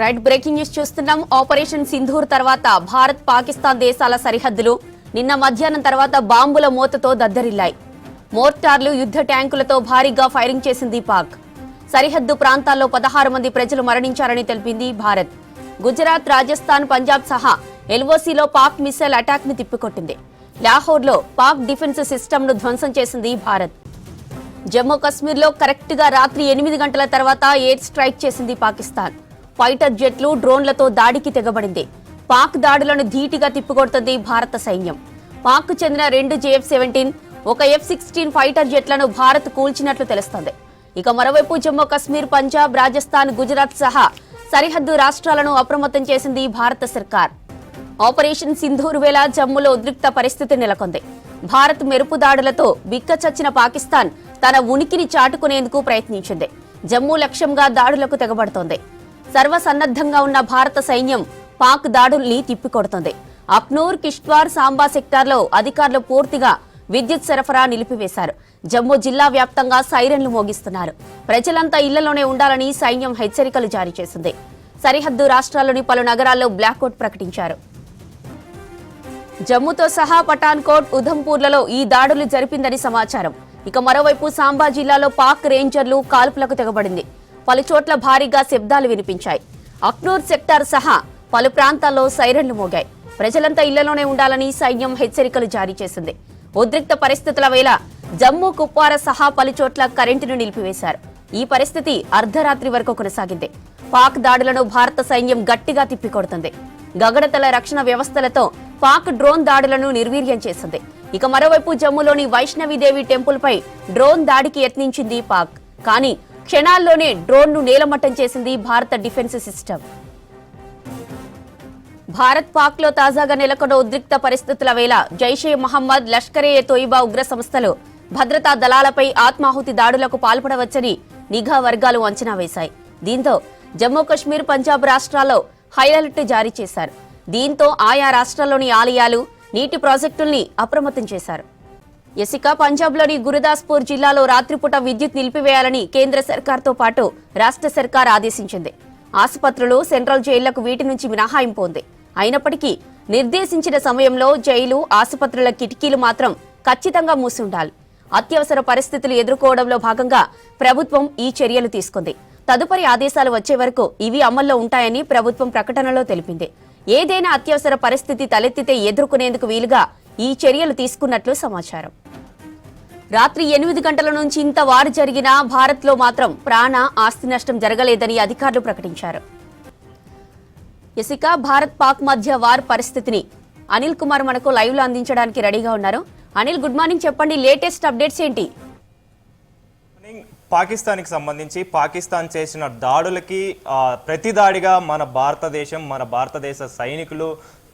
Right breaking news చూస్తున్నాం. Operation Sindoor తర్వాత భారత్ పాకిస్తాన్ దేశాల సరిహద్దులు నిన్న మధ్యాహ్నం తర్వాత బాంబుల మూతతో దద్దరిల్లాయి. మోర్టార్లు యుద్ధ ట్యాంకులతో భారీగా ఫైరింగ్ చేసింది పాక్. సరిహద్దు ప్రాంతాల్లో పదహారు మంది ప్రజలు మరణించారని తెలిపింది భారత్. గుజరాత్ రాజస్థాన్ పంజాబ్ సహా ఎల్ఓసీలో పాక్ మిసైల్ అటాక్ని తిప్పికొట్టింది. లాహోర్లో పాక్ డిఫెన్స్ సిస్టమ్ను ధ్వంసం చేసింది భారత్. జమ్మూ కశ్మీర్లో కరెక్ట్గా రాత్రి ఎనిమిది గంటల తర్వాత ఎయిర్ స్ట్రైక్ చేసింది పాకిస్తాన్. ఫైటర్ జెట్లు డ్రోన్లతో దాడికి తెగబడింది. పాక్ దాడులను ధీటిగా తిప్పికొడుతుంది భారత సైన్యం. పాక్ చెందిన రెండు జేఎఫ్ సెవెంటీన్ ఒక ఎఫ్ సిక్స్టీన్ ఫైటర్ జెట్లను భారత్ కూల్చినట్లు తెలుస్తోంది. ఇక మరోవైపు జమ్మూ కశ్మీర్ పంజాబ్ రాజస్థాన్ గుజరాత్ సహా సరిహద్దు రాష్ట్రాలను అప్రమత్తం చేసింది భారత సర్కార్. ఆపరేషన్ సింధూర్ వేళ జమ్మూలో ఉద్రిక్త పరిస్థితి నెలకొంది. భారత్ మెరుపు దాడులతో బిక్కచచ్చిన పాకిస్తాన్ తన ఉనికిని చాటుకునేందుకు ప్రయత్నించింది. జమ్మూ లక్ష్యంగా దాడులకు తెగబడుతోంది. సర్వసన్నద్ధంగా ఉన్న భారత సైన్యం పాక్ దాడుల్ని తిప్పికొడుతోంది. అప్నూర్ కిష్ట్వార్ సాంబా సెక్టార్లో అధికారులు పూర్తిగా విద్యుత్ సరఫరా నిలిపివేశారు. జమ్మూ జిల్లా వ్యాప్తంగా సైరన్లు మోగిస్తున్నారు. ప్రజలంతా ఇళ్ళలోనే ఉండాలని సైన్యం హెచ్చరికలు జారీ చేసింది. సరిహద్దు రాష్ట్రాల్లోని పలు నగరాల్లో బ్లాక్అవుట్ ప్రకటించారు. జమ్మూతో సహా పఠాన్కోట్ ఉధంపూర్లలో ఈ దాడులు జరిపిందని సమాచారం. ఇక మరోవైపు సాంబా జిల్లాలో పాక్ రేంజర్లు కాల్పులకు తెగబడింది. పలుచోట్ల భారీగా శబ్దాలు వినిపించాయి. అక్నూర్ సెక్టార్ సహా పలు ప్రాంతాల్లో సైరన్లు మోగాయి. ప్రజలంతా ఇళ్ళలోనే ఉండాలని సైన్యం హెచ్చరికలు జారీ చేసింది. ఉద్రిక్త పరిస్థితుల వేళ జమ్మూ కుప్వార సహా పలుచోట్ల కరెంటును నిలిపివేశారు. ఈ పరిస్థితి అర్ధరాత్రి వరకు కొనసాగింది. పాక్ దాడులను భారత సైన్యం గట్టిగా తిప్పికొడుతుంది. గగడతల రక్షణ వ్యవస్థలతో పాక్ డ్రోన్ దాడులను నిర్వీర్యం చేసింది. ఇక మరోవైపు జమ్మూలోని వైష్ణవిదేవి టెంపుల్పై డ్రోన్ దాడికి యత్నించింది పాక్. కానీ క్షణాల్లోనే డ్రోన్ను నేలమట్టం చేసింది భారత డిఫెన్స్ సిస్టమ్. భారత్ పాక్లో తాజాగా నెలకొన్న ఉద్రిక్త పరిస్థితుల వేళ జైషే మహమ్మద్ లష్కరే తోయిబా ఉగ్ర సంస్థలు భద్రతా దళాలపై ఆత్మాహుతి దాడులకు పాల్పడవచ్చని నిఘా వర్గాలు అంచనా వేశాయి. దీంతో జమ్మూ కశ్మీర్ పంజాబ్ రాష్ట్రాల్లో హై అలర్ట్ జారీ చేశారు. దీంతో ఆయా రాష్ట్రాల్లోని ఆలయాలు నీటి ప్రాజెక్టుల్ని అప్రమత్తం చేశారు. ఎసిక పంజాబ్లోని గురుదాస్పూర్ జిల్లాలో రాత్రిపూట విద్యుత్ నిలిపివేయాలని కేంద్ర సర్కార్తో పాటు రాష్ట్ర సర్కార్ ఆదేశించింది. ఆసుపత్రులు సెంట్రల్ జైళ్ళకు వీటి నుంచి మినహాయింపు ఉంది. అయినప్పటికీ నిర్దేశించిన సమయంలో జైలు ఆసుపత్రుల కిటికీలు మాత్రం ఖచ్చితంగా మూసి ఉండాలి అత్యవసర పరిస్థితులు ఎదుర్కోవడంలో భాగంగా ప్రభుత్వం ఈ చర్యలు తీసుకుంది. తదుపరి ఆదేశాలు వచ్చే వరకు ఇవి అమల్లో ఉంటాయని ప్రభుత్వం ప్రకటనలో తెలిపింది. ఏదైనా అత్యవసర పరిస్థితి తలెత్తితే ఎదుర్కొనేందుకు వీలుగా ఈ చర్యలు తీసుకున్నట్లు సమాచారం. రాత్రి ఎనిమిది గంటల నుంచి ఇంత వారు జరిగినా భారత్లో మాత్రం ప్రాణ ఆస్తి నష్టం జరగలేదని అధికారులు ప్రకటించారు. ఇసిక భారత్ పాక్ మధ్య వార్ పరిస్థితిని అనిల్ కుమార్ మనకు లైవ్లో అందించడానికి రెడీగా ఉన్నారు. అనిల్ గుడ్ మార్నింగ్ చెప్పండి లేటెస్ట్ అప్డేట్స్ ఏంటి? పాకిస్తాన్కి సంబంధించి పాకిస్తాన్ చేసిన దాడులకి ప్రతి దాడిగా మన భారతదేశం మన భారతదేశ సైనికులు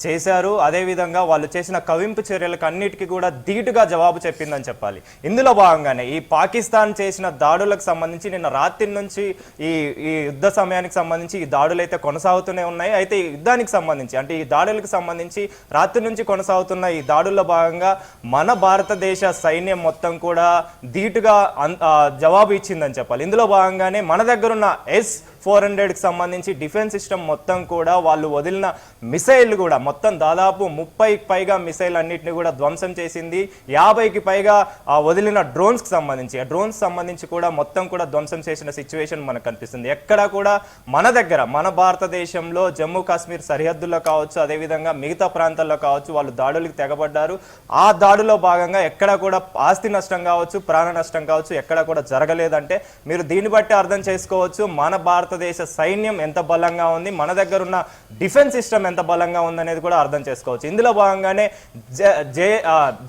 చేశారు. అదేవిధంగా వాళ్ళు చేసిన కవింపు చర్యలకు అన్నిటికీ కూడా ధీటుగా జవాబు చెప్పిందని చెప్పాలి. ఇందులో భాగంగానే ఈ పాకిస్తాన్ చేసిన దాడులకు సంబంధించి నిన్న రాత్రి నుంచి ఈ ఈ యుద్ధ సమయానికి సంబంధించి ఈ దాడులు అయితే కొనసాగుతూనే ఉన్నాయి. అయితే ఈ యుద్ధానికి సంబంధించి అంటే ఈ దాడులకు సంబంధించి రాత్రి నుంచి కొనసాగుతున్న ఈ దాడుల్లో భాగంగా మన భారతదేశ సైన్యం మొత్తం కూడా ధీటుగా అన్- జవాబు ఇచ్చిందని చెప్పాలి. ఇందులో భాగంగానే మన దగ్గర ఉన్న ఎస్ ఫోర్ హండ్రెడ్కి సంబంధించి డిఫెన్స్ సిస్టమ్ మొత్తం కూడా వాళ్ళు వదిలిన మిసైల్ కూడా మొత్తం దాదాపు ముప్పైకి పైగా మిసైల్ అన్నిటిని కూడా ధ్వంసం చేసింది. యాభైకి పైగా ఆ వదిలిన డ్రోన్స్కి సంబంధించి ఆ డ్రోన్స్ సంబంధించి కూడా మొత్తం కూడా ధ్వంసం చేసిన సిచ్యువేషన్ మనకు కనిపిస్తుంది. ఎక్కడ కూడా మన దగ్గర మన భారతదేశంలో జమ్మూ కాశ్మీర్ సరిహద్దుల్లో కావచ్చు అదేవిధంగా మిగతా ప్రాంతాల్లో కావచ్చు వాళ్ళు దాడులకు తెగబడ్డారు. ఆ దాడిలో భాగంగా ఎక్కడ కూడా ఆస్తి నష్టం కావచ్చు ప్రాణ నష్టం కావచ్చు ఎక్కడ కూడా జరగలేదంటే మీరు దీన్ని బట్టి అర్థం చేసుకోవచ్చు. మన భారత భారతదేశ సైన్యం ఎంత బలంగా ఉంది మన దగ్గర ఉన్న డిఫెన్స్ సిస్టమ్ ఎంత బలంగా ఉందనేది కూడా అర్థం చేసుకోవచ్చు. ఇందులో భాగంగానే జే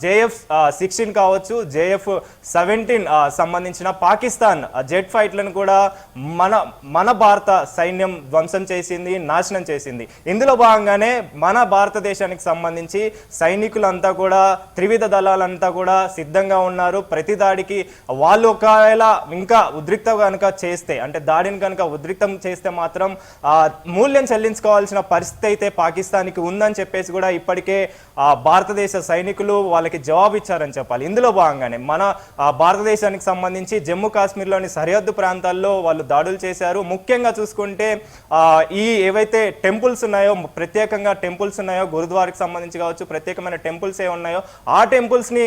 జేఎఫ్ సిక్స్టీన్ కావచ్చు జేఎఫ్ సెవెంటీన్ సంబంధించిన పాకిస్తాన్ జెట్ ఫైట్లను కూడా మన మన భారత సైన్యం ధ్వంసం చేసింది నాశనం చేసింది. ఇందులో భాగంగానే మన భారతదేశానికి సంబంధించి సైనికులంతా కూడా త్రివిధ దళాలంతా కూడా సిద్ధంగా ఉన్నారు. ప్రతి దాడికి వాళ్ళు ఒకవేళ ఇంకా ఉద్రిక్త కనుక చేస్తే అంటే దాడిని కనుక ఉద్రి నిర్వీతం చేస్తే మాత్రం మూల్యం చెల్లించుకోవాల్సిన పరిస్థితి అయితే పాకిస్తాన్కి ఉందని చెప్పేసి కూడా ఇప్పటికే ఆ, భారతదేశ సైనికులు వాళ్ళకి జవాబు ఇచ్చారని చెప్పాలి. ఇందులో భాగంగానే మన భారతదేశానికి సంబంధించి జమ్మూ కాశ్మీర్లోని సరిహద్దు ప్రాంతాల్లో వాళ్ళు దాడులు చేశారు. ముఖ్యంగా చూసుకుంటే ఈ ఏవైతే టెంపుల్స్ ఉన్నాయో ప్రత్యేకంగా టెంపుల్స్ ఉన్నాయో గురుద్వారాకి సంబంధించి కావచ్చు ప్రత్యేకమైన టెంపుల్స్ ఏ ఉన్నాయో ఆ టెంపుల్స్ని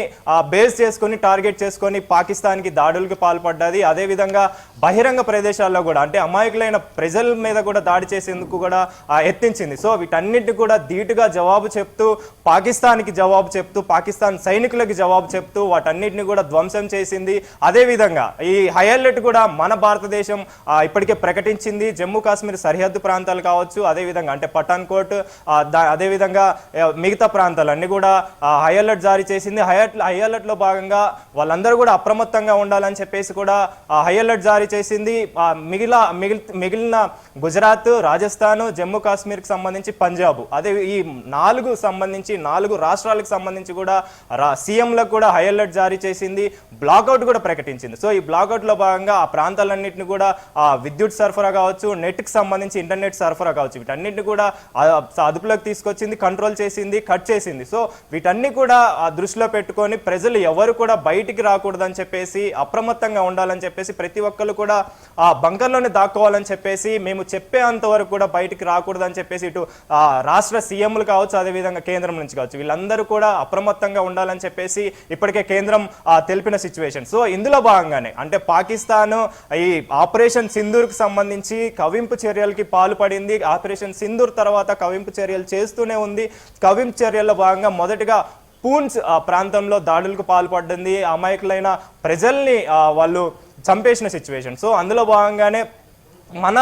బేస్ చేసుకొని టార్గెట్ చేసుకొని పాకిస్తాన్కి దాడులకు పాల్పడ్డది. అదేవిధంగా బహిరంగ ప్రదేశాల్లో కూడా అంటే అమాయకులైన ప్రజల మీద కూడా దాడి చేసేందుకు కూడా ఆ, ఎత్తించింది సో వీటన్నిటిని కూడా ధీటుగా జవాబు చెప్తూ పాకిస్తాన్కి జవాబు చెప్తూ పాకిస్తాన్ సైనికులకి జవాబు చెప్తూ వాటన్నిటిని కూడా ధ్వంసం చేసింది. అదేవిధంగా ఈ హై అలర్ట్ కూడా మన భారతదేశం ఇప్పటికే ప్రకటించింది. జమ్మూ కాశ్మీర్ సరిహద్దు ప్రాంతాలు కావచ్చు అదేవిధంగా అంటే పఠాన్కోట్ అదేవిధంగా మిగతా ప్రాంతాలన్నీ కూడా హై అలర్ట్ జారీ చేసింది. హై అలర్ట్ హై అలర్ట్లో భాగంగా వాళ్ళందరూ కూడా అప్రమత్తంగా ఉండాలని చెప్పేసి కూడా హై అలర్ట్ జారీ చేసింది. ఆ, మిగిలిన మిగిలి మిగిలిన గుజరాత్ రాజస్థాన్ జమ్మూ కాశ్మీర్కి సంబంధించి పంజాబ్. అదే ఈ నాలుగు సంబంధించి నాలుగు రాష్ట్రాలకు సంబంధించి కూడా రా సీఎంలకు కూడా హై అలర్ట్ జారీ చేసింది. బ్లాక్అవుట్ కూడా ప్రకటించింది. సో ఈ బ్లాక్అవుట్ భాగంగా ఆ ప్రాంతాలన్నింటినీ కూడా ఆ విద్యుత్ సరఫరా కావచ్చు నెట్కి సంబంధించి ఇంటర్నెట్ సరఫరా కావచ్చు. వీటన్నిటిని కూడా అదుపులోకి తీసుకొచ్చింది కంట్రోల్ చేసింది కట్ చేసింది. సో వీటన్ని కూడా ఆ దృష్టిలో పెట్టుకొని ప్రజలు ఎవరు కూడా బయటికి రాకూడదని చెప్పేసి అప్రమత్తంగా ఉండాలని చెప్పేసి ప్రతి ఒక్కరు కూడా ఆ బంకర్లోనే దాక్కోవాలని చెప్పేసి మేము చెప్పేంత వరకు కూడా బయటికి రాకూడదని చెప్పేసి ఇటు ఆ, రాష్ట్ర సీఎంలు కావచ్చు అదేవిధంగా కేంద్రం నుంచి కావచ్చు వీళ్ళందరూ కూడా అప్రమత్తంగా ఉండాలని చెప్పేసి ఇప్పటికే కేంద్రం తెలిపిన సిచ్యువేషన్ సో ఇందులో భాగంగానే అంటే పాకిస్తాన్ ఈ ఆపరేషన్ సింధూర్కి సంబంధించి కవింపు చర్యలకి పాల్పడింది. ఆపరేషన్ సింధూర్ తర్వాత కవింపు చర్యలు చేస్తూనే ఉంది. కవింపు చర్యల్లో భాగంగా మొదటిగా పూన్స్ ప్రాంతంలో దాడులకు పాల్పడింది. అమాయకులైన ప్రజల్ని వాళ్ళు చంపేసిన సిచ్యువేషన్ సో అందులో భాగంగానే మన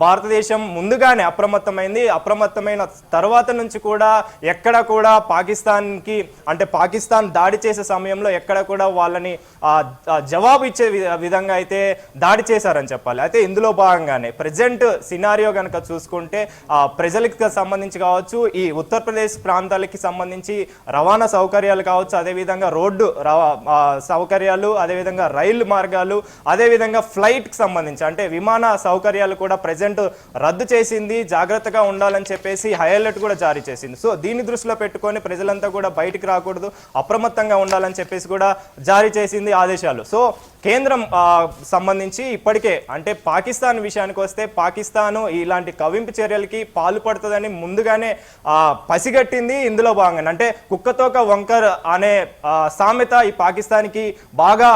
భారతదేశం ముందుగానే అప్రమత్తమైంది. అప్రమత్తమైన తర్వాత నుంచి కూడా ఎక్కడ కూడా పాకిస్తాన్కి అంటే పాకిస్తాన్ దాడి చేసే సమయంలో ఎక్కడ కూడా వాళ్ళని జవాబు ఇచ్చే వి- విధంగా అయితే దాడి చేశారని చెప్పాలి. అయితే ఇందులో భాగంగానే ప్రజెంట్ సినారియో కనుక చూసుకుంటే ప్రజలకు సంబంధించి కావచ్చు ఈ ఉత్తరప్రదేశ్ ప్రాంతాలకి సంబంధించి రవాణా సౌకర్యాలు కావచ్చు అదేవిధంగా రోడ్డు రవా- సౌకర్యాలు అదేవిధంగా రైలు మార్గాలు అదేవిధంగా ఫ్లైట్కి సంబంధించి అంటే విమాన సౌకర్యాలు కూడా ప్రజెంట్ రద్దు చేసింది జాగ్రత్తగా ఉండాలని చెప్పేసి హై అలర్ట్ కూడా జారీ చేసింది. సో దీన్ని దృష్టిలో పెట్టుకొని ప్రజలంతా కూడా బయటికి రాకూడదు అప్రమత్తంగా ఉండాలని చెప్పేసి కూడా జారీ చేసింది ఆదేశాలు. సో కేంద్రం సంబంధించి ఇప్పటికే అంటే పాకిస్తాన్ విషయానికి వస్తే పాకిస్తాను ఇలాంటి కవింపు చర్యలకి పాల్పడుతుందని ముందుగానే పసిగట్టింది ఇందులో భాగంగా అంటే కుక్కతోక వంకర్ అనే సామెత ఈ పాకిస్తాన్కి బాగా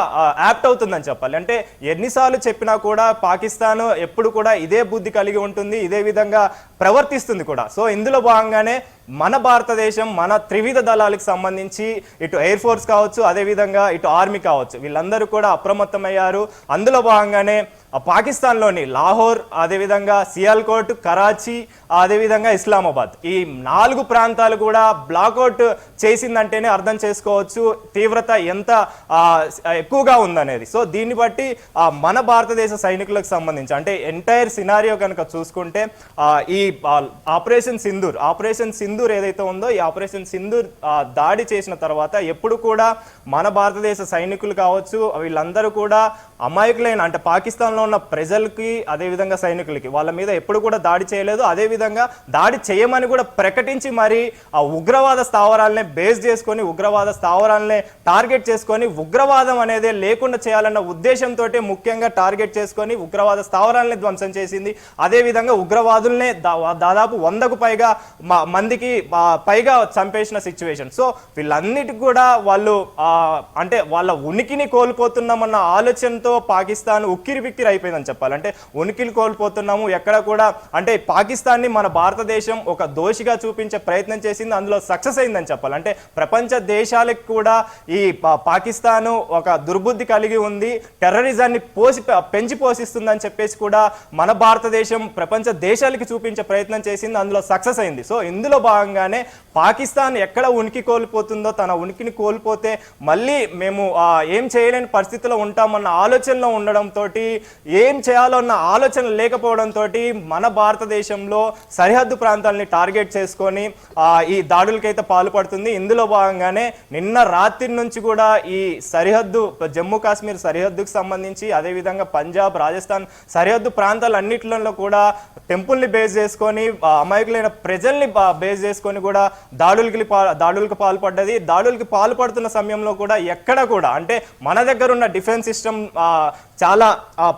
యాప్ట్ అవుతుందని చెప్పాలి. అంటే ఎన్నిసార్లు చెప్పినా కూడా పాకిస్తాన్ ఎప్పుడు కూడా ఇదే బుద్ధి కలిగి ఉంటుంది ఇదే విధంగా ప్రవర్తిస్తుంది కూడా. సో ఇందులో భాగంగానే మన భారతదేశం మన త్రివిధ దళాలకు సంబంధించి ఇటు ఎయిర్ ఫోర్స్ కావచ్చు అదేవిధంగా ఇటు ఆర్మీ కావచ్చు. వీళ్ళందరూ కూడా అప్రమత్తమయ్యారు. అందులో భాగంగానే పాకిస్తాన్లోని లాహోర్ అదేవిధంగా సియాల్కోట్ కరాచీ అదేవిధంగా ఇస్లామాబాద్. ఈ నాలుగు ప్రాంతాలు కూడా బ్లాక్అవుట్ చేసిందంటేనే అర్థం చేసుకోవచ్చు తీవ్రత ఎంత ఎక్కువగా ఉందనేది. సో దీన్ని బట్టి మన భారతదేశ సైనికులకు సంబంధించి అంటే ఎంటైర్ సినారియో కనుక చూసుకుంటే ఈ ఆపరేషన్ సింధూర్ ఆపరేషన్ సింధూర్ ఏదైతే ఉందో ఈ ఆపరేషన్ సింధూర్ దాడి చేసిన తర్వాత ఎప్పుడు కూడా మన భారతదేశ సైనికులు కావచ్చు వీళ్ళందరూ కూడా అమాయకులైన అంటే ప్రాంతంలో ఉన్న ప్రజలకి అదేవిధంగా సైనికులకి వాళ్ళ మీద ఎప్పుడు కూడా దాడి చేయలేదు. అదేవిధంగా దాడి చేయమని కూడా ప్రకటించి మరి ఆ ఉగ్రవాద స్థావరాలనే బేస్ చేసుకొని ఉగ్రవాద స్థావరాలనే టార్గెట్ చేసుకొని ఉగ్రవాదం అనేది లేకుండా చేయాలన్న ఉద్దేశంతో ముఖ్యంగా టార్గెట్ చేసుకొని ఉగ్రవాద స్థావరాలని ధ్వంసం చేసింది. అదేవిధంగా ఉగ్రవాదుల్నే దా- దాదాపు వందకు పైగా మందికి పైగా చంపేసిన సిచ్యువేషన్. సో వీళ్ళన్నిటికి కూడా వాళ్ళు అంటే వాళ్ళ ఉనికిని కోల్పోతున్నామన్న ఆలోచనతో పాకిస్తాన్ ఉక్కిరి బిక్కిరి అయిపోయిందని చెప్పాలి అంటే ఉనికిని కోల్పోతున్నాము. ఎక్కడ కూడా అంటే పాకిస్తాన్ని మన భారతదేశం ఒక దోషిగా చూపించే ప్రయత్నం చేసింది అందులో సక్సెస్ అయిందని చెప్పాలి అంటే ప్రపంచ దేశాలకు కూడా ఈ పా- పాకిస్తాన్ ఒక దుర్బుద్ధి కలిగి ఉంది. టెర్రరిజాన్ని పోసి పెంచి పోషిస్తుందని చెప్పేసి కూడా మన భారతదేశం ప్రపంచ దేశాలకి చూపించే ప్రయత్నం చేసింది అందులో సక్సెస్ అయింది. సో ఇందులో భాగంగానే పాకిస్తాన్ ఎక్కడ ఉనికి కోల్పోతుందో తన ఉనికిని కోల్పోతే మళ్ళీ మేము ఏం చేయలేని పరిస్థితిలో ఉంటామన్న ఆలోచనలో ఉండడంతో ఏం చేయాలో అన్న ఆలోచన లేకపోవడంతో మన భారతదేశంలో సరిహద్దు ప్రాంతాలని టార్గెట్ చేసుకొని ఈ దాడులకైతే పాల్పడుతుంది. ఇందులో భాగంగానే నిన్న రాత్రి నుంచి కూడా ఈ సరిహద్దు జమ్మూ కాశ్మీర్ సరిహద్దుకు సంబంధించి అదేవిధంగా పంజాబ్ రాజస్థాన్ సరిహద్దు ప్రాంతాలన్నిటిలో కూడా టెంపుల్ని బేస్ చేసుకొని అమాయకులైన ప్రజల్ని బేస్ చేసుకొని కూడా దాడులకి దాడులకు పాల్పడ్డది. దాడులకి పాల్పడుతున్న సమయంలో కూడా ఎక్కడ కూడా అంటే మన దగ్గర ఉన్న డిఫెన్స్ సిస్టమ్ చాలా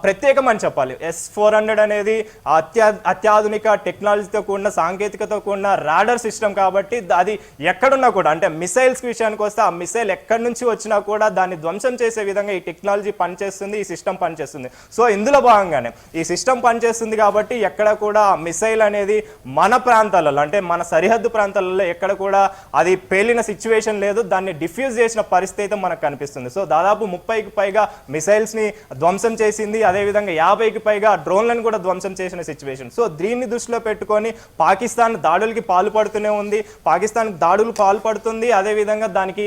ప్రత్యేకం అని చెప్పాలి. ఎస్ ఫోర్ హండ్రెడ్ అనేది అత్యా అత్యాధునిక టెక్నాలజీతో కూడిన సాంకేతికతో కూడిన రాడర్ సిస్టమ్ కాబట్టి అది ఎక్కడున్నా కూడా అంటే మిసైల్స్ విషయానికి వస్తే ఆ మిసైల్ ఎక్కడి నుంచి వచ్చినా కూడా దాన్ని ధ్వంసం చేసే విధంగా ఈ టెక్నాలజీ పనిచేస్తుంది ఈ సిస్టమ్ పనిచేస్తుంది. సో ఇందులో భాగంగానే ఈ సిస్టమ్ పనిచేస్తుంది కాబట్టి ఎక్కడ కూడా ఆ మిసైల్ అనేది మన ప్రాంతాలలో అంటే మన సరిహద్దు ప్రాంతాలలో ఎక్కడ కూడా అది పేలిన సిచ్యువేషన్ లేదు దాన్ని డిఫ్యూజ్ చేసిన పరిస్థితి అయితే మనకు కనిపిస్తుంది. సో దాదాపు ముప్పైకి పైగా మిసైల్స్ని ధ్వంసం ధ్వంసం చేసింది. అదేవిధంగా యాభైకి పైగా డ్రోన్లను కూడా ధ్వంసం చేసిన సిచ్యువేషన్ సో దీన్ని దృష్టిలో పెట్టుకొని పాకిస్తాన్ దాడులకి పాల్పడుతూనే ఉంది. పాకిస్తాన్ దాడులు పాల్పడుతుంది అదేవిధంగా దానికి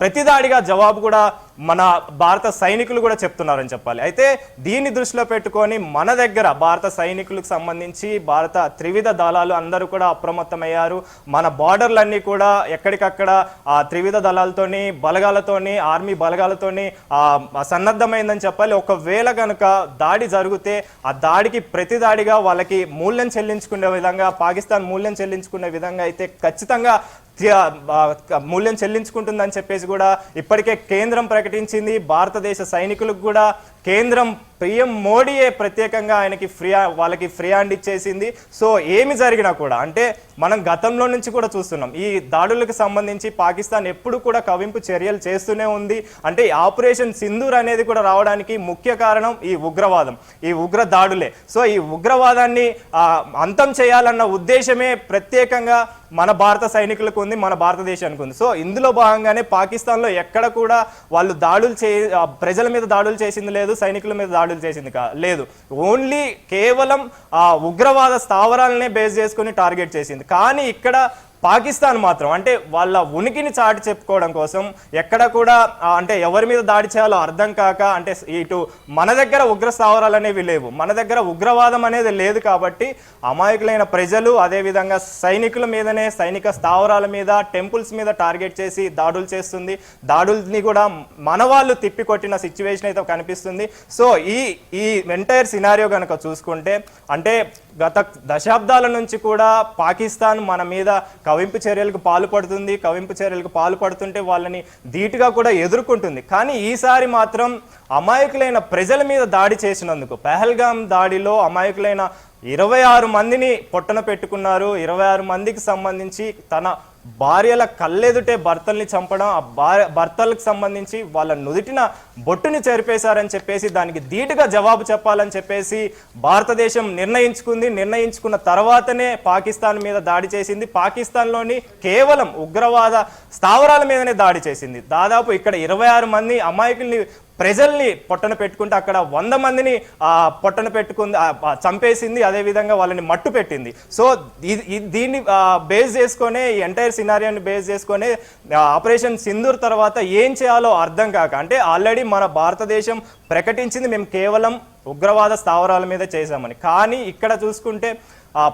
ప్రతిదాడిగా జవాబు కూడా మన భారత సైనికులు కూడా చెప్తున్నారని చెప్పాలి. అయితే దీన్ని దృష్టిలో పెట్టుకొని మన దగ్గర భారత సైనికులకు సంబంధించి భారత త్రివిధ దళాలు అందరూ కూడా అప్రమత్తమయ్యారు. మన బార్డర్లన్నీ కూడా ఎక్కడికక్కడ ఆ త్రివిధ దళాలతోని బలగాలతోని ఆర్మీ బలగాలతోని సన్నద్ధమైందని చెప్పాలి. ఒకవేళ కనుక దాడి జరిగితే ఆ దాడికి ప్రతి దాడిగా వాళ్ళకి మూల్యం చెల్లించుకునే విధంగా పాకిస్తాన్ మూల్యం చెల్లించుకునే విధంగా అయితే ఖచ్చితంగా మూల్యం చెల్లించుకుంటుందని చెప్పేసి కూడా ఇప్పటికే కేంద్రం ప్రకటించింది. భారతదేశ సైనికులకు కూడా కేంద్రం పిఎం మోడీయే ప్రత్యేకంగా ఆయనకి ఫ్రీ వాళ్ళకి ఫ్రీ హ్యాండ్ ఇచ్చేసింది. సో ఏమి జరిగినా కూడా అంటే మనం గతంలో నుంచి కూడా చూస్తున్నాం ఈ దాడులకు సంబంధించి పాకిస్తాన్ ఎప్పుడు కూడా కవింపు చర్యలు చేస్తూనే ఉంది. అంటే ఆపరేషన్ సింధూర్ అనేది కూడా రావడానికి ముఖ్య కారణం ఈ ఉగ్రవాదం ఈ ఉగ్ర దాడులే. సో ఈ ఉగ్రవాదాన్ని అంతం చేయాలన్న ఉద్దేశమే ప్రత్యేకంగా మన భారత సైనికులకు ఉంది మన భారతదేశానికి ఉంది. సో ఇందులో భాగంగానే పాకిస్తాన్లో ఎక్కడ కూడా వాళ్ళు దాడులు చే ప్రజల మీద దాడులు చేసింది లేదు సైనికుల మీద దాడులు చేసింది కా లేదు. ఓన్లీ కేవలం ఆ ఉగ్రవాద స్థావరాలనే బేస్ చేసుకొని టార్గెట్ చేసింది. కానీ ఇక్కడ పాకిస్తాన్ మాత్రం అంటే వాళ్ళ ఉనికిని చాటి చెప్పుకోవడం కోసం ఎక్కడ కూడా అంటే ఎవరి మీద దాడి చేయాలో అర్థం కాక అంటే ఇటు మన దగ్గర ఉగ్ర స్థావరాలు అనేవి లేవు. మన దగ్గర ఉగ్రవాదం అనేది లేదు కాబట్టి అమాయకులైన ప్రజలు అదేవిధంగా సైనికుల మీదనే సైనిక స్థావరాల మీద టెంపుల్స్ మీద టార్గెట్ చేసి దాడులు చేస్తుంది. దాడుల్ని కూడా మన వాళ్ళు తిప్పికొట్టిన సిచ్యువేషన్ అయితే కనిపిస్తుంది. సో ఈ ఈ ఎంటైర్ సినారియో కనుక చూసుకుంటే అంటే గత దశాబ్దాల నుంచి కూడా పాకిస్తాన్ మన మీద కవింపు చర్యలకు పాల్పడుతుంది కవింపు చర్యలకు పాల్పడుతుంటే వాళ్ళని ధీటుగా కూడా ఎదుర్కొంటుంది. కానీ ఈసారి మాత్రం అమాయకులైన ప్రజల మీద దాడి చేసినందుకు పెహల్గాం దాడిలో అమాయకులైన ఇరవై ఆరు మందిని పొట్టన పెట్టుకున్నారు. ఇరవై ఆరు మందికి సంబంధించి తన భార్యల కళ్ళెదుటే భర్తల్ని చంపడం ఆ భార్య భర్తలకు సంబంధించి వాళ్ళ నుదిటిన బొట్టుని చెరిపేశారని చెప్పేసి దానికి ధీటుగా జవాబు చెప్పాలని చెప్పేసి భారతదేశం నిర్ణయించుకుంది. నిర్ణయించుకున్న తర్వాతనే పాకిస్తాన్ మీద దాడి చేసింది. పాకిస్తాన్లోని కేవలం ఉగ్రవాద స్థావరాల మీదనే దాడి చేసింది. దాదాపు ఇక్కడ ఇరవై ఆరు మంది అమాయకుల్ని ప్రజల్ని పొట్టన పెట్టుకుంటే అక్కడ వంద మందిని పొట్టను పొట్టన పెట్టుకుంది చంపేసింది అదేవిధంగా వాళ్ళని మట్టు పెట్టింది. సో ఇది- దీన్ని బేస్ చేసుకొని ఈ ఎంటైర్ సినారియోని బేస్ చేసుకొని ఆపరేషన్ సింధూర్ తర్వాత ఏం చేయాలో అర్థం కాక అంటే ఆల్రెడీ మన భారతదేశం ప్రకటించింది మేము కేవలం ఉగ్రవాద స్థావరాల మీద చేశామని. కానీ ఇక్కడ చూసుకుంటే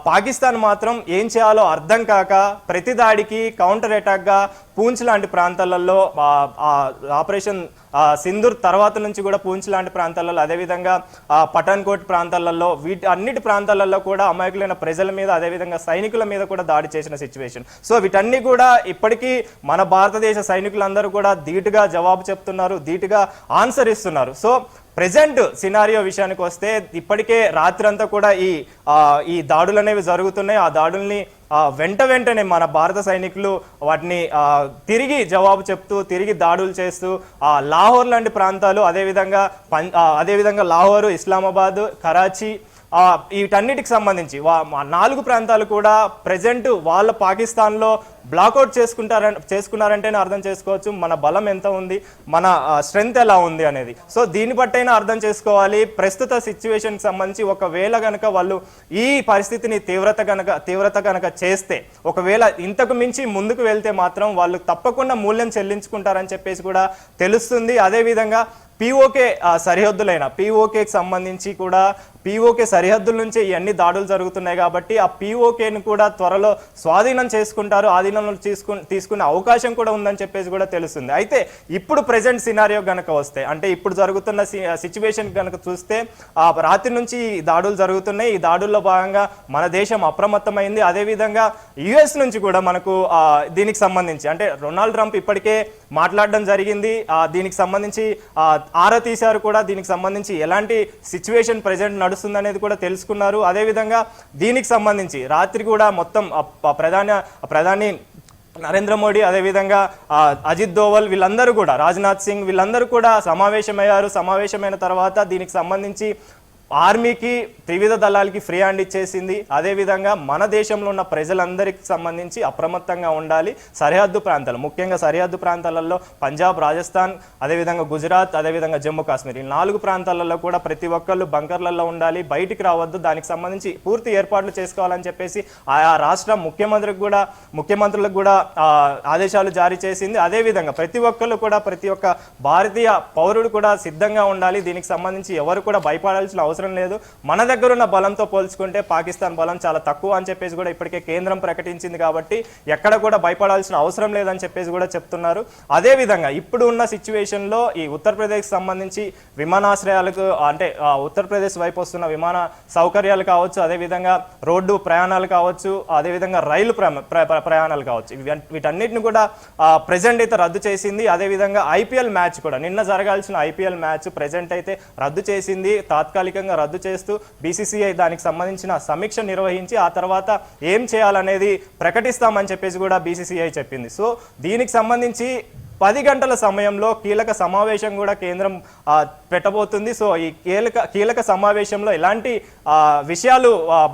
పాకిస్తాన్ మాత్రం ఏం చేయాలో అర్థం కాక ప్రతి దాడికి కౌంటర్ అటాక్గా పూంచ్ లాంటి ప్రాంతాలలో ఆపరేషన్ సింధూర్ తర్వాత నుంచి కూడా పూంచ్ లాంటి ప్రాంతాలలో అదేవిధంగా పఠాన్కోట్ ప్రాంతాలలో వీటి అన్నిటి ప్రాంతాలలో కూడా అమాయకులైన ప్రజల మీద అదేవిధంగా సైనికుల మీద కూడా దాడి చేసిన సిచ్యువేషన్ సో వీటన్ని కూడా ఇప్పటికీ మన భారతదేశ సైనికులందరూ కూడా ధీటుగా జవాబు చెప్తున్నారు ధీటుగా ఆన్సర్ ఇస్తున్నారు. సో ప్రజెంట్ సినారియో విషయానికి వస్తే ఇప్పటికే రాత్రంతా కూడా ఈ ఈ దాడులు అనేవి జరుగుతున్నాయి. ఆ దాడుల్ని వెంట వెంటనే మన భారత సైనికులు వాటిని తిరిగి జవాబు చెప్తూ తిరిగి దాడులు చేస్తూ ఆ లాహోర్ లాంటి ప్రాంతాలు అదేవిధంగా పం అదేవిధంగా లాహోరు ఇస్లామాబాద్ కరాచీ వీటన్నిటికి సంబంధించి వా- నాలుగు ప్రాంతాలు కూడా ప్రజెంట్ వాళ్ళ పాకిస్తాన్లో బ్లాక్అవుట్ చేసుకుంటారని చేసుకున్నారంటేనే అర్థం చేసుకోవచ్చు మన బలం ఎంత ఉంది మన స్ట్రెంగ్త్ ఎలా ఉంది అనేది. సో దీన్ని బట్టైనా అర్థం చేసుకోవాలి. ప్రస్తుత సిచ్యువేషన్కి సంబంధించి ఒకవేళ కనుక వాళ్ళు ఈ పరిస్థితిని తీవ్రత కనుక తీవ్రత కనుక చేస్తే ఒకవేళ ఇంతకు మించి ముందుకు వెళ్తే మాత్రం వాళ్ళు తప్పకుండా మూల్యం చెల్లించుకుంటారని చెప్పేసి కూడా తెలుస్తుంది. అదేవిధంగా పీఓకే సరిహద్దులైన పీఓకేకి సంబంధించి కూడా పీఓకే సరిహద్దుల నుంచి ఇవన్నీ దాడులు జరుగుతున్నాయి కాబట్టి ఆ పీఓకేని కూడా త్వరలో స్వాధీనం చేసుకుంటారు. ఆధీనంలో తీసుకు తీసుకునే అవకాశం కూడా ఉందని చెప్పేసి కూడా తెలుస్తుంది. అయితే ఇప్పుడు ప్రజెంట్ సినారియో గనక వస్తే అంటే ఇప్పుడు జరుగుతున్న సిచ్యువేషన్ కనుక చూస్తే ఆ రాత్రి నుంచి ఈ దాడులు జరుగుతున్నాయి. ఈ దాడుల్లో భాగంగా మన దేశం అప్రమత్తమైంది. అదేవిధంగా యుఎస్ నుంచి కూడా మనకు దీనికి సంబంధించి అంటే డొనాల్డ్ ట్రంప్ ఇప్పటికే మాట్లాడడం జరిగింది. దీనికి సంబంధించి ఆరా తీశారు కూడా. దీనికి సంబంధించి ఎలాంటి సిచ్యువేషన్ ప్రజెంట్ నడుస్తుంది అనేది కూడా తెలుసుకున్నారు. అదేవిధంగా దీనికి సంబంధించి రాత్రి కూడా మొత్తం ప్రధాన ప్రధాని నరేంద్ర మోడీ అదేవిధంగా అజిత్ దోవల్ వీళ్ళందరూ కూడా రాజ్నాథ్ సింగ్ వీళ్ళందరూ కూడా సమావేశమయ్యారు. సమావేశమైన తర్వాత దీనికి సంబంధించి ఆర్మీకి త్రివిధ దళాలకి ఫ్రీ హ్యాండ్ ఇచ్చేసింది. అదేవిధంగా మన దేశంలో ఉన్న ప్రజలందరికీ సంబంధించి అప్రమత్తంగా ఉండాలి సరిహద్దు ప్రాంతాలు. ముఖ్యంగా సరిహద్దు ప్రాంతాలలో పంజాబ్ రాజస్థాన్ అదేవిధంగా గుజరాత్ అదేవిధంగా జమ్మూ కాశ్మీర్. ఈ నాలుగు ప్రాంతాలలో కూడా ప్రతి ఒక్కళ్ళు బంకర్లలో ఉండాలి బయటికి రావద్దు. దానికి సంబంధించి పూర్తి ఏర్పాట్లు చేసుకోవాలని చెప్పేసి ఆయా రాష్ట్ర ముఖ్యమంత్రికి కూడా ముఖ్యమంత్రులకు కూడా ఆదేశాలు జారీ చేసింది. అదేవిధంగా ప్రతి ఒక్కళ్ళు కూడా ప్రతి ఒక్క భారతీయ పౌరుడు కూడా సిద్ధంగా ఉండాలి. దీనికి సంబంధించి ఎవరు కూడా భయపడాల్సిన అవసరం అవసరం లేదు. మన దగ్గర ఉన్న బలంతో పోల్చుకుంటే పాకిస్తాన్ బలం చాలా తక్కువ అని చెప్పేసి కూడా ఇప్పటికే కేంద్రం ప్రకటించింది కాబట్టి ఎక్కడ కూడా భయపడాల్సిన అవసరం లేదని చెప్పేసి కూడా చెప్తున్నారు. అదేవిధంగా ఇప్పుడు ఉన్న సిచ్యువేషన్లో ఈ ఉత్తరప్రదేశ్కి సంబంధించి విమానాశ్రయాలకు అంటే ఉత్తరప్రదేశ్ వైపు వస్తున్న విమాన సౌకర్యాలు కావచ్చు అదేవిధంగా రోడ్డు ప్రయాణాలు కావచ్చు అదేవిధంగా రైలు ప్ర- ప్రయాణాలు కావచ్చు. వీటన్నిటిని కూడా ప్రజెంట్ అయితే రద్దు చేసింది. అదేవిధంగా ఐపీఎల్ మ్యాచ్ కూడా నిన్న జరగాల్సిన ఐపీఎల్ మ్యాచ్ ప్రజెంట్ అయితే రద్దు చేసింది. తాత్కాలికంగా రద్దు చేస్తూ బీసీసీఐ దానికి సంబంధించిన సమీక్ష నిర్వహించి ఆ తర్వాత ఏం చేయాలనేది ప్రకటిస్తామని చెప్పేసి కూడా బీసీసీఐ చెప్పింది. సో దీనికి సంబంధించి పది గంటల సమయంలో కీలక సమావేశం కూడా కేంద్రం పెట్టబోతుంది. సో ఈ కీలక కీలక సమావేశంలో ఎలాంటి విషయాలు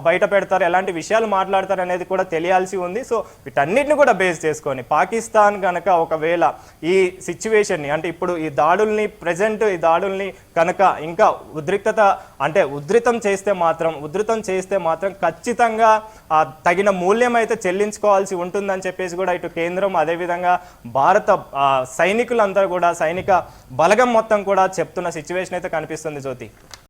బయట పెడతారు ఎలాంటి విషయాలు మాట్లాడతారు అనేది కూడా తెలియాల్సి ఉంది. సో వీటన్నిటిని కూడా బేస్ చేసుకొని పాకిస్తాన్ కనుక ఒకవేళ ఈ సిచ్యువేషన్ని అంటే ఇప్పుడు ఈ దాడుల్ని ప్రజెంట్ ఈ దాడుల్ని కనుక ఇంకా ఉద్రిక్తత అంటే ఉధృతం చేస్తే మాత్రం ఉధృతం చేస్తే మాత్రం ఖచ్చితంగా తగిన మూల్యం అయితే చెల్లించుకోవాల్సి ఉంటుందని చెప్పేసి కూడా ఇటు కేంద్రం అదేవిధంగా భారత సైనికులందరూ కూడా సైనిక బలగం మొత్తం కూడా చెప్తున్న సిచ్యువేషన్ అయితే కనిపిస్తుంది జ్యోతి.